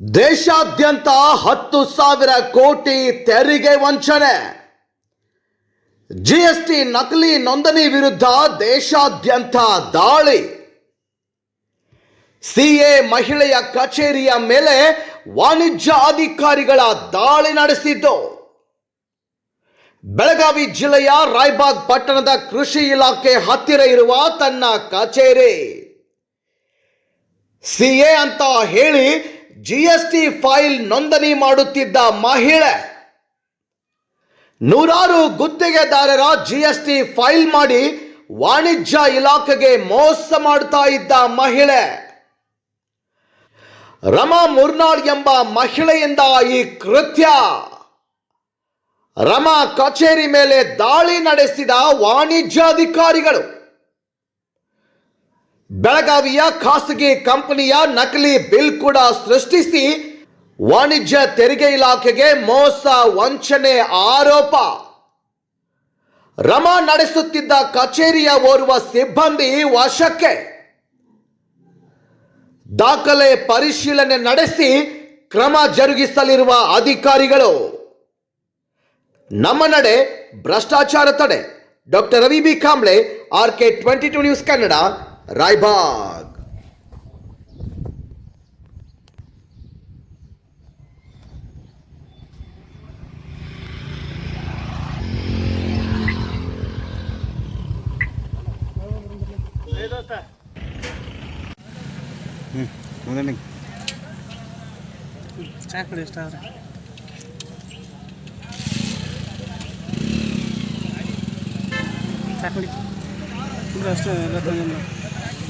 ದೇಶಾದ್ಯಂತ ಹತ್ತು ಸಾವಿರ ಕೋಟಿ ತೆರಿಗೆ ವಂಚನೆ. ಜಿಎಸ್ಟಿ ನಕಲಿ ನೋಂದಣಿ ವಿರುದ್ಧ ದೇಶಾದ್ಯಂತ ದಾಳಿ. ಸಿಎ ಮಹಿಳೆಯ ಕಚೇರಿಯ ಮೇಲೆ ವಾಣಿಜ್ಯ ಅಧಿಕಾರಿಗಳ ದಾಳಿ ನಡೆಸಿದ್ದು. ಬೆಳಗಾವಿ ಜಿಲ್ಲೆಯ ರಾಯ್ಬಾಗ್ ಪಟ್ಟಣದ ಕೃಷಿ ಇಲಾಖೆ ಹತ್ತಿರ ಇರುವ ತನ್ನ ಕಚೇರಿ. ಸಿಎ ಅಂತ ಹೇಳಿ ಜಿಎಸ್ಟಿ ಫೈಲ್ ನೋಂದಣಿ ಮಾಡುತ್ತಿದ್ದ ಮಹಿಳೆ. ನೂರಾರು ಗುತ್ತಿಗೆದಾರರ ಜಿಎಸ್ಟಿ ಫೈಲ್ ಮಾಡಿ ವಾಣಿಜ್ಯ ಇಲಾಖೆಗೆ ಮೋಸ ಮಾಡ್ತಾ ಇದ್ದ ಮಹಿಳೆ. ರಮಾ ಮುರ್ನಾಳ್ ಎಂಬ ಮಹಿಳೆಯಿಂದ ಈ ಕೃತ್ಯ. ರಮಾ ಕಚೇರಿ ಮೇಲೆ ದಾಳಿ ನಡೆಸಿದ ವಾಣಿಜ್ಯಾಧಿಕಾರಿಗಳು. ಬೆಳಗಾವಿಯ ಖಾಸಗಿ ಕಂಪನಿಯ ನಕಲಿ ಬಿಲ್ ಕೂಡ ಸೃಷ್ಟಿಸಿ ವಾಣಿಜ್ಯ ತೆರಿಗೆ ಇಲಾಖೆಗೆ ಮೋಸ ವಂಚನೆ ಆರೋಪ. ರಮ ನಡೆಸುತ್ತಿದ್ದ ಕಚೇರಿಯ ಓರ್ವ ಸಿಬ್ಬಂದಿ ವಶಕ್ಕೆ. ದಾಖಲೆ ಪರಿಶೀಲನೆ ನಡೆಸಿ ಕ್ರಮ ಜರುಗಿಸಲಿರುವ ಅಧಿಕಾರಿಗಳು. ನಮ್ಮ ನಡೆ ಭ್ರಷ್ಟಾಚಾರ ತಡೆ. Doctor Ravi B Kamble, R K twenty two news Kannada. Raybag. ಹ್ಞೂ ಚಾಕಡಿ ಎಷ್ಟು ಆದ್ರೆ. ಚಾಕಡಿ ಅಂದ್ರೆ ಅಷ್ಟೇ